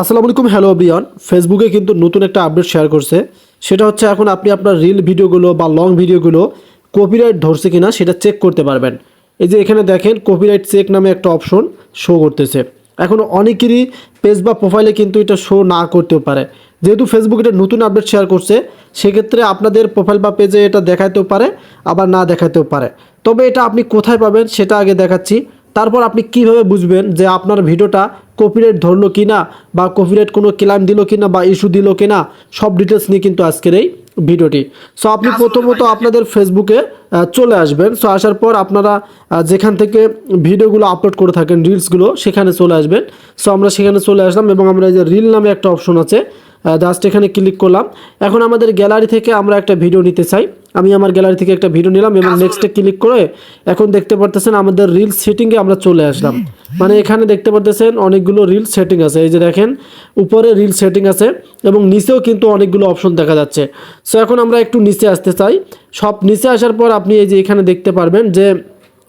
আসসালামু আলাইকুম, হ্যালো বিয়ন ফেসবুকে কিন্তু নতুন একটা আপডেট শেয়ার করছে। সেটা হচ্ছে এখন আপনি আপনার রিল ভিডিওগুলো বা লং ভিডিওগুলো কপিরাইট ধরছে কিনা সেটা চেক করতে পারবেন। এই যে এখানে দেখেন কপিরাইট চেক নামে একটা অপশন শো করতেছে। এখন অনেকেরই পেজ বা প্রোফাইলে কিন্তু এটা শো না করতেও পারে। যেহেতু ফেসবুক এটা নতুন আপডেট শেয়ার করছে, সেক্ষেত্রে আপনাদের প্রোফাইল বা পেজে এটা দেখাতেও পারে, আবার না দেখাতেও পারে। তবে এটা আপনি কোথায় পাবেন সেটা আগে দেখাচ্ছি। তারপর আপনি কীভাবে বুঝবেন যে আপনার ভিডিওটা কপিরাইট ধরলো কি না বা কপিরাইট কোনো ক্লাইম দিল কি না বা ইস্যু দিল কি না সব ডিটেলস নিয়ে কিন্তু আজকের এই ভিডিওটি সো আপনি প্রথমত আপনাদের ফেসবুকে চলে আসবেন। সো আসার পর আপনারা যেখান থেকে ভিডিওগুলো আপলোড করে থাকেন রিলসগুলো সেখানে চলে আসবেন। সো আমরা সেখানে চলে আসলাম এবং আমরা এই যে রিল নামে একটা অপশন আছে জাস্ট এখানে ক্লিক করলাম। এখন আমাদের গ্যালারি থেকে আমরা একটা ভিডিও নিতে চাই। আমি আমার গ্যালারি থেকে একটা ভিডিও নিলাম এবং নেক্সটে ক্লিক করে এখন দেখতে পারতেছেন আমাদের রিল সেটিংয়ে আমরা চলে আসলাম। মানে এখানে দেখতে পারতেছেন অনেকগুলো রিল সেটিং আছে। এই যে দেখেন উপরে রিল সেটিং আছে এবং নিচেও কিন্তু অনেকগুলো অপশন দেখা যাচ্ছে। সো এখন আমরা একটু নিচে আসতে চাই। সব নিচে আসার পর আপনি এই যে এখানে দেখতে পারবেন যে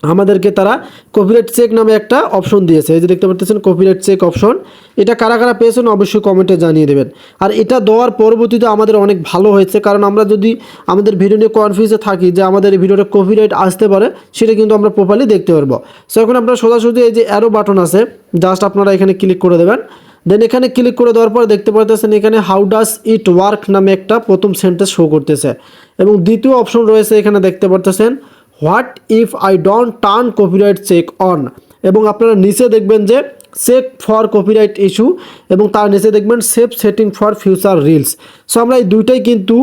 আমাদেরকে তারা কপিরাইট চেক নামে একটা অপশন দিয়েছে। এই যে দেখতে পাচ্ছেন কপিরাইট চেক অপশন এটা কারা কারা পেয়েছেন অবশ্যই কমেন্টে জানিয়ে দেবেন। আর এটা দেওয়ার পরবর্তীতে আমাদের অনেক ভালো হয়েছে, কারণ আমরা যদি আমাদের ভিডিও নিয়ে কনফিউজে থাকি যে আমাদের ভিডিওটা কপিরাইট আসতে পারে, সেটা কিন্তু আমরা প্রপারলি দেখতে পারব। সো এখন আপনারা সোজাসুজি এই যে অ্যারো বাটন আছে জাস্ট আপনারা এখানে ক্লিক করে দেবেন। দেন এখানে ক্লিক করে দেওয়ার পর দেখতে পারতেছেন এখানে হাউ ডাস ইট ওয়ার্ক নামে একটা প্রথম সেন্টেন্স শো করতেছে। এবং দ্বিতীয় অপশন রয়েছে এখানে দেখতে পারতেছেন what if I don't turn copyright check on? এবং আপনারা নিচে দেখবেন যে চেক ফর কপিরাইট ইস্যু এবং তার নিচে দেখবেন safe setting for future reels. So আমরা এই দুইটাই কিন্তু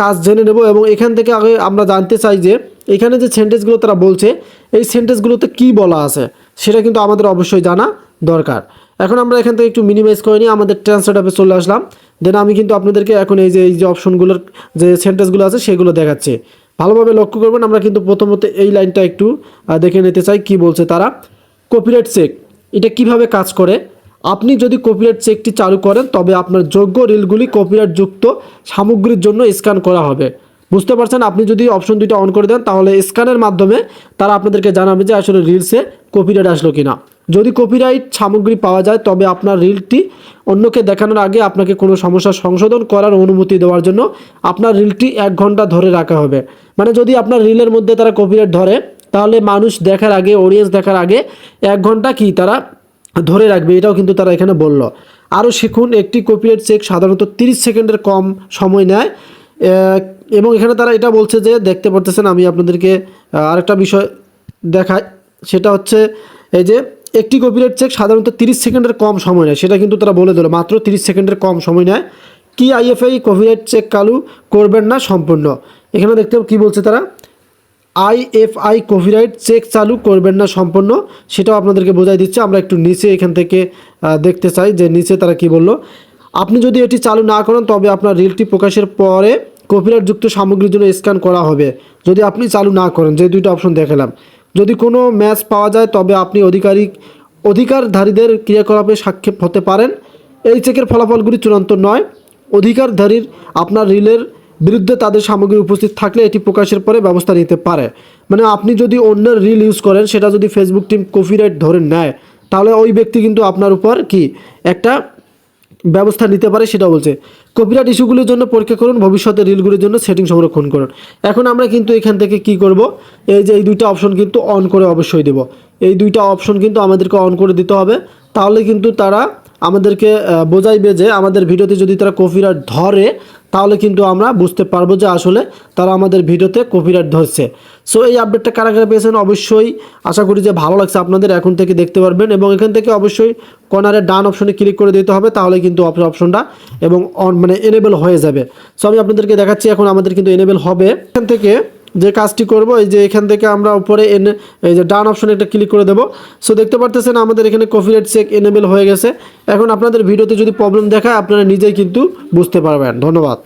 কাজ জেনে নেব এবং এখান থেকে আগে আমরা জানতে চাই যে এখানে যে সেন্টেন্সগুলো তারা বলছে, এই সেন্টেন্সগুলোতে কি বলা আছে? সেটা কিন্তু আমাদের অবশ্যই জানা দরকার। এখন আমরা এখান থেকে একটু মিনিমাইজ করে নিয়ে আমাদের ট্রান্সলেট অ্যাপে চলে আসলাম। দেন আমি কিন্তু আপনাদেরকে এখন এই যে এই যে অপশনগুলোর যে সেন্টেন্সগুলো আছে, সেগুলো দেখাচ্ছি। ভালোভাবে লক্ষ্য করবেন, আমরা কিন্তু প্রথমত এই লাইনটা একটু দেখে নিতে চাই কি বলছে তারা। কপিরাইট চেক এটা কীভাবে কাজ করে? আপনি যদি কপিরাইট চেকটি চালু করেন, তবে আপনার যোগ্য রিলগুলি কপিরাইট যুক্ত সামগ্রীর জন্য স্ক্যান করা হবে। বুঝতে পারছেন? আপনি যদি অপশন দুইটা অন করে দেন, তাহলে স্ক্যানের মাধ্যমে তারা আপনাদেরকে জানাবে যে আসলে রিলসে কপিরাইট আসলো কিনা। যদি কপিরাইট সামগ্রী পাওয়া যায়, তবে আপনার রিলটি অন্যকে দেখানোর আগে আপনাকে কোনো সমস্যা সংশোধন করার অনুমতি দেওয়ার জন্য আপনার রিলটি এক ঘণ্টা ধরে রাখা হবে। মানে যদি আপনার রিলের মধ্যে তারা কপিরাইট ধরে, তাহলে মানুষ দেখার আগে অডিয়েন্স দেখার আগে এক ঘণ্টা কি তারা ধরে রাখবে, এটাও কিন্তু তারা এখানে বলল। আরও শিখুন, একটি কপিরাইট চেক সাধারণত 30 সেকেন্ডের কম সময় নেয়। এবং এখানে তারা এটা বলছে যে, দেখতে পারতেছেন, আমি আপনাদেরকে আরেকটা বিষয় দেখাই। সেটা হচ্ছে এই যে একটি কপিরাইট চেক সাধারণত 30 সেকেন্ডের কম সময় নেয়, সেটা কিন্তু তারা বলে দিল, মাত্র 30 সেকেন্ডের কম সময় নেয়। কি আইএফআই কপিরাইট চেক চালু করবেন না সম্পূর্ণ? এখানে দেখতে কি বলছে তারা? আইএফআই কপিরাইট চেক চালু করবেন না সম্পূর্ণ, সেটাও আপনাদেরকে বোঝাই দিচ্ছে। আমরা একটু নিচে এখান থেকে দেখতে চাই যে নিচে তারা কি বলল। আপনি যদি এটি চালু না করেন, তবে আপনার রিলটি প্রকাশের পরে কপিরাইট যুক্ত সামগ্রীর জন্য স্ক্যান করা হবে। যদি আপনি চালু না করেন, যে দুইটা অপশন দেখালাম। যদি কোনো ম্যাচ পাওয়া যায়, তবে আপনি অধিকারিক, অধিকারধারীদের ক্রিয়াকলাপে সাক্ষেপ হতে পারেন। এই চেকের ফলাফলগুলি চূড়ান্ত নয়। অধিকারধারীর আপনার রিলের বিরুদ্ধে তাদের সামগ্রী উপস্থিত থাকলে এটি প্রকাশের পরে ব্যবস্থা নিতে পারে। মানে আপনি যদি অন্যের রিল ইউজ করেন, সেটা যদি ফেসবুক টিম কপিরাইট ধরে নেয়, তাহলে ওই ব্যক্তি কিন্তু আপনার উপর কি? একটা ব্যবস্থা নিতে পারে সেটা বলছে। কপিরাইট ইস্যুগুলির জন্য পরীক্ষা করুন ভবিষ্যতে রিলগুলির জন্য সেটিং সংরক্ষণ করুন। এখন আমরা কিন্তু এখান থেকে কি করব? এই যে এই দুইটা অপশন কিন্তু অন করে অবশ্যই দেব। এই দুইটা অপশন কিন্তু আমাদেরকে অন করে দিতে হবে। তাহলে কিন্তু তারা আমাদেরকে বোঝাইবে যে আমাদের ভিডিওতে যদি তারা কপিরাইট ধরে, তাহলে কিন্তু আমরা বুঝতে পারব যে আসলে তারা আমাদের ভিডিওতে কপিরাইট ধরছে। সো এই আপডেটটা কারা কারা পেয়েছেন? অবশ্যই আশা করি যে ভালো লাগছে আপনাদের, এখন থেকে দেখতে পারবেন এবং এখান থেকে অবশ্যই কর্নারে ডান অপশনে ক্লিক করে দিতে হবে, তাহলে কিন্তু অপশনটা এবং অন মানে এনেবেল হয়ে যাবে। সো আমি আপনাদেরকে দেখাচ্ছি, এখন আমাদের কিন্তু এনেবেল হবে। এখান থেকে যে কাজটি করব, এই যে এখান থেকে আমরা উপরে এনে এই যে ডান অপশনে একটা ক্লিক করে দেবো। সো দেখতে পারতেছেন আমাদের এখানে কপিরাইট চেক এনেবেল হয়ে গেছে। এখন আপনাদের ভিডিওতে যদি প্রবলেম দেখায়, আপনারা নিজেই কিন্তু বুঝতে পারবেন। ধন্যবাদ।